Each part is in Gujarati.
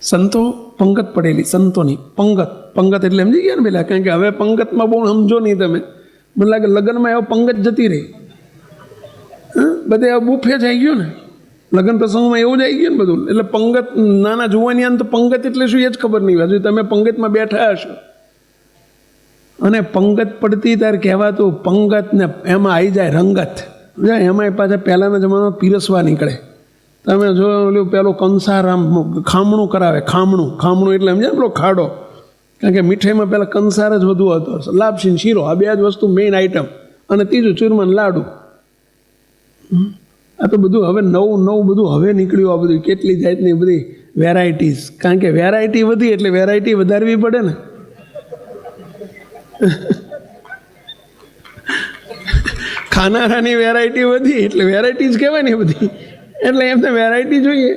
સંતો પંગત પડેલી, સંતોની પંગત. પંગત એટલે સમજી ગયા ને પેલા, કારણ કે હવે પંગતમાં બહુ સમજો નહીં તમે. મને લાગે લગ્નમાં એવો પંગત જતી રહી? બધે હવે બુફે આવી ગયું ને. લગ્ન પ્રસંગમાં એવું જ આવી ગયું ને બધું. એટલે પંગત, નાના જોવાની આમ તો પંગત એટલે શું એ જ ખબર નહીં. હજુ તમે પંગતમાં બેઠા હશો. અને પંગત પડતી ત્યારે કહેવાતું પંગત ને એમાં આવી જાય રંગત. એમાંય પાછા પહેલાંના જમાનામાં પીરસવા નીકળે. તમે જો પેલું કંસાર આમ ખામણું કરાવે, ખામણું ખામણું એટલે સમજાય પેલો ખાડો. કારણ કે મીઠાઈમાં પહેલાં કંસાર જ વધુ હતો. લાપસી શીરો, આ બે જ વસ્તુ મેઇન આઈટમ અને ત્રીજું ચૂરમાન લાડુ. આ તો બધું હવે નવું નવું બધું હવે નીકળ્યું આ બધું. કેટલી જાતની બધી વેરાયટીઝ કારણ કે વેરાયટી વધી એટલે વેરાયટી વધારવી પડે ને. ખાનારાની વેરાયટી વધી એટલે વેરાયટીઝ કહેવાય ને બધી. એટલે એમને વેરાયટી જોઈએ.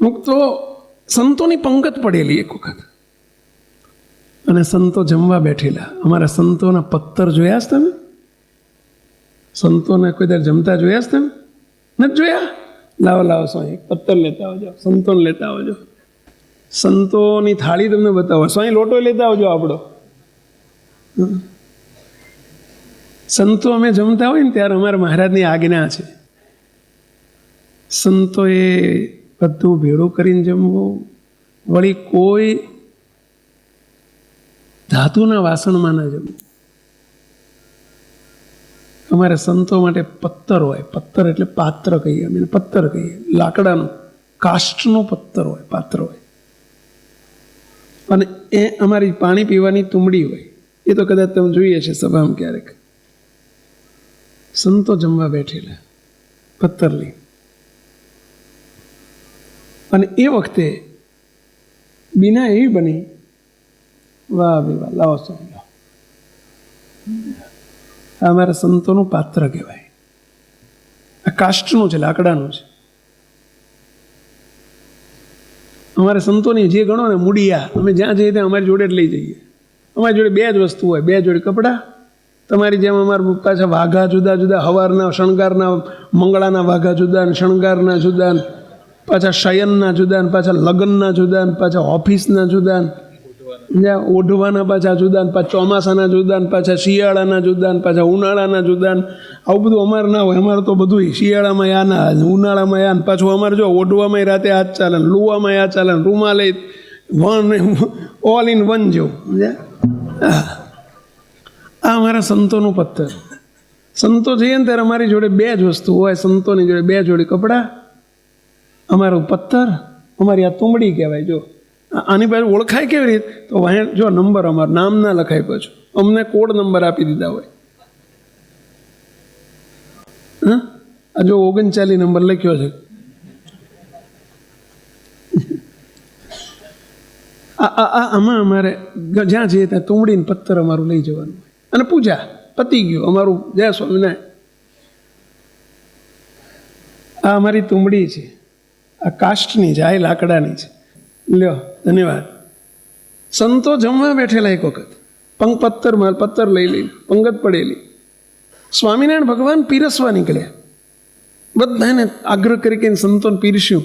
અમુક તો સંતોની પંગત પડેલી એક વખત. અને સંતો જમવા બેઠેલા. અમારા સંતોના પત્તર જોયા છે તમે? સંતોને કોઈ દર જમતા જોયા છે તમે? નથી જોયા? લાવો લાવો સ્વાઈ પત્તર લેતા આવજો. સંતોને લેતા આવજો. સંતોની થાળી તમને બતાવો. સ્વાઈ લોટો લેતા આવજો આપણો. સંતો અમે જમતા હોય ને ત્યારે અમારા મહારાજની આજ્ઞા છે. સંતોએ બધું ભેળું કરીને જમવું. વળી કોઈ ધાતુના વાસણમાં ન જમવું. અમારે સંતો માટે પત્તર હોય. પત્તર એટલે પાત્ર કહીએ અમે પત્તર કહીએ. લાકડાનું, કાષ્ટનું પત્તર હોય, પાત્ર હોય. અને એ અમારી પાણી પીવાની તુંબડી હોય. એ તો કદાચ તમે જોઈએ છે સભામાં ક્યારેક. સંતો જમવા બેઠેલા પથ્થરલી અને એ વખતે બીના એવી બની, વાહ બે વાહ, લાવો સ્વામી, લાવો. આ અમારા સંતોનું પાત્ર કહેવાય. આ કાષ્ટનું છે, લાકડાનું છે. અમારે સંતોની જે ગણો ને, મૂડિયા, અમે જ્યાં જઈએ ત્યાં અમારી જોડે જ લઈ જઈએ. અમારી જોડે બે જ વસ્તુ હોય, બે જોડે કપડાં તમારી જેમ અમારા પાછા વાઘા જુદા જુદા, હવારના, શણગારના, મંગળાના વાઘા જુદા ને શણગારના જુદા ને પાછા શયનના જુદા ને પાછા લગ્નના જુદા ને પાછા ઓફિસના જુદા ને ઓઢવાના પાછા જુદા ને, પાછા ચોમાસાના જુદા ને, પાછા શિયાળાના જુદા ને, પાછા ઉનાળાના જુદા ને. આવું બધું અમારે ના હોય, અમારે તો બધું શિયાળામાં આ ના, ઉનાળામાં યા ને, પાછું અમારે જો ઓઢવામાં રાતે આ ચાલે લુવામાં આ ચાલે ને, રૂમાલે વન ઓલ ઇન વન જેવું, સમજ્યા? આ અમારા સંતોનું પથ્થર. સંતો જઈએ ને ત્યારે અમારી જોડે બે જ વસ્તુ હોય, સંતોની જોડે બે જોડી કપડાં, અમારું પથ્થર, અમારી આ તુંબડી કહેવાય, જો. આની પાસે ઓળખાય કેવી રીતે? તો વાંહે જો, નંબર અમારો, નામ ના લખાય પાછું. અમને કોડ નંબર આપી દીધા હોય. હા? આ જો ઓગણચાલીસ નંબર લખ્યો છે. આ આમાં અમારે જ્યાં જઈએ ત્યાં તુંબડીને પથ્થર અમારું લઈ જવાનું અને પૂજા પતી ગયું. અમારું જય સ્વામિનારાયણ. આ અમારી તુંબડી છે. આ કાષ્ટની છે, આ લાકડાની છે. લ્યો, ધન્યવાદ. સંતો જમવા બેઠેલા એક વખત. પંગ પત્તર માલ પત્તર લઈ લઈ, પંગત પડેલી. સ્વામિનારાયણ ભગવાન પીરસવા નીકળ્યા. બધાને આગ્રહ કરી કે સંતોને પીરસ્યું.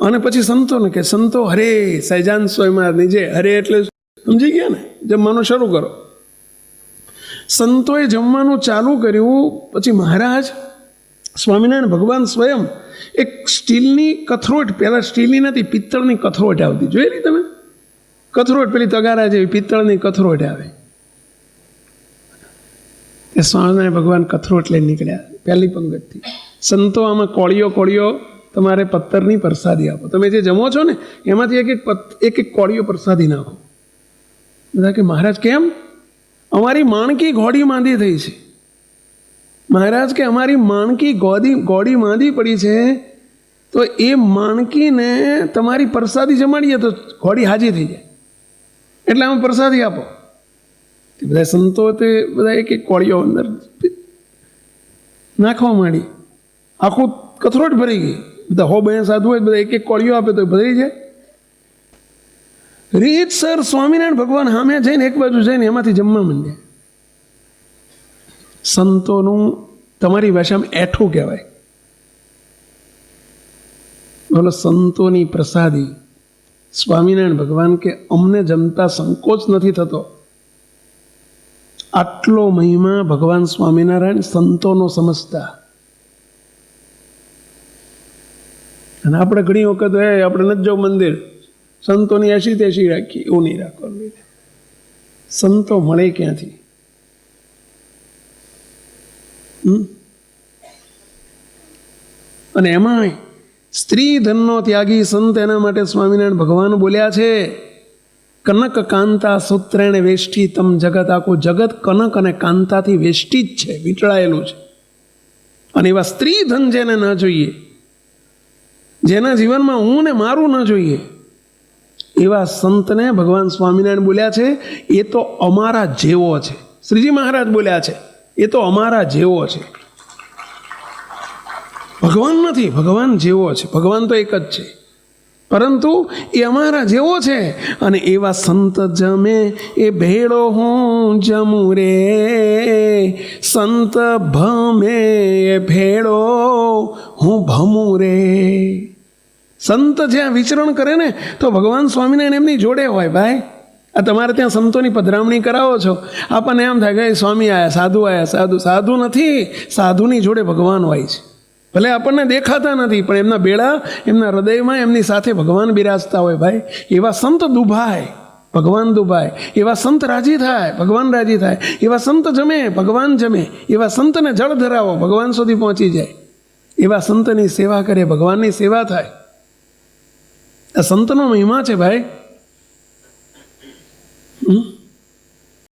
અને પછી સંતોને કે, સંતો, હરે સહેજાન સ્વયં નીચે હરે એટલે સમજી ગયા ને? જમવાનું શરૂ કરો. સંતોએ જમવાનું ચાલુ કર્યું પછી મહારાજ સ્વામિનારાયણ ભગવાન સ્વયં એક સ્ટીલની કથરોટ, પહેલાં સ્ટીલની નથી પિત્તળની કથરોટ આવતી. જોયેલી તમે? કથરોટ, પેલી તગારા જેવી પિત્તળની કથરોટ આવે. એ સ્વામિનારાયણ ભગવાન કથરોટ લઈને નીકળ્યા, પહેલી પંગતથી. સંતો આમાં કોળીઓ કોળીઓ તમારે પથ્થરની પ્રસાદી આપો. તમે જે જમો છો ને, એમાંથી એક એક એક એક કોળીઓ પ્રસાદી નાખો. બધા કે, મહારાજ, કેમ? અમારી માણકી ઘોડી માંદી થઈ છે. મહારાજ કે અમારી માણકી ગોદી, ગોડી માંદી પડી છે, તો એ માણકીને તમારી પ્રસાદી જમાડીએ તો ઘોડી હાજી થઈ જાય. એટલે અમે પ્રસાદી આપો. બધા સંતો તે બધા એક એક કોળીઓ અંદર નાખવા માંડી. આખું કથરોટ ભરી ગઈ. બધા હો બે સાધુ હોય, બધા એક એક કોળીઓ આપે તો ભરી જાય. રીત સર સ્વામિનારાયણ ભગવાન સામે જઈને એક બાજુ જઈને એમાંથી જમવા માંડ્યા. સંતોનું તમારી ભાષામાં એઠું કહેવાય. બોલો, સંતોની પ્રસાદી. સ્વામિનારાયણ ભગવાન કે અમને જમતા સંકોચ નથી થતો. આટલો મહિમા ભગવાન સ્વામિનારાયણ સંતોનો સમજતા. અને આપણે ઘણી વખત, હે, આપણે નથી જવું મંદિર. સંતોની એસી તેસી રાખી એવું નહીં રાખવાનું સંતો મળે ક્યાંથી? અને એમાંય સ્ત્રી ધનનો ત્યાગી સંત એના માટે સ્વામિનારાયણ ભગવાન બોલ્યા છે, કનક કાંતા સૂત્રેણે વેષ્ટી તમ જગત. આખું જગત કનક અને કાંતાથી વેષ્ટી જ છે, વીંટળાયેલું છે. અને એવા સ્ત્રી ધન જેને ન જોઈએ, જેના જીવનમાં હું ને મારું ન જોઈએ એવા સંતને ભગવાન સ્વામિનારાયણ બોલ્યા છે, એ તો અમારા જેવો છે. શ્રીજી મહારાજ બોલ્યા છે, એ તો અમારા જેવો છે. ભગવાન નથી, ભગવાન જેવો છે. ભગવાન તો એક જ છે. પરંતુ એ અમારા જેવો છે અને એવા સંત જમે, એ ભેળો હું જમું રે. સંત ભમે, એ ભેળો હું ભમું રે. સંત જ્યાં વિચરણ કરે ને, તો ભગવાન સ્વામિનારાયણ એમની જોડે હોય ભાઈ. આ તમારે ત્યાં સંતોની પધરામણી કરાવો છો. આપણને એમ થાય કે સ્વામી આયા, સાધુ આયા, સાધુ. સાધુ નથી, સાધુની જોડે ભગવાન હોય છે. ભલે આપણને દેખાતા નથી, પણ એમના બેડા, એમના હૃદયમાં એમની સાથે ભગવાન બિરાજતા હોય ભાઈ. એવા સંત દુભાય, ભગવાન દુભાય. એવા સંત રાજી થાય, ભગવાન રાજી થાય. એવા સંત જમે, ભગવાન જમે. એવા સંતને જળ ધરાવો, ભગવાન સુધી પહોંચી જાય. એવા સંતની સેવા કરે, ભગવાનની સેવા થાય. આ સંતનો મહિમા છે ભાઈ?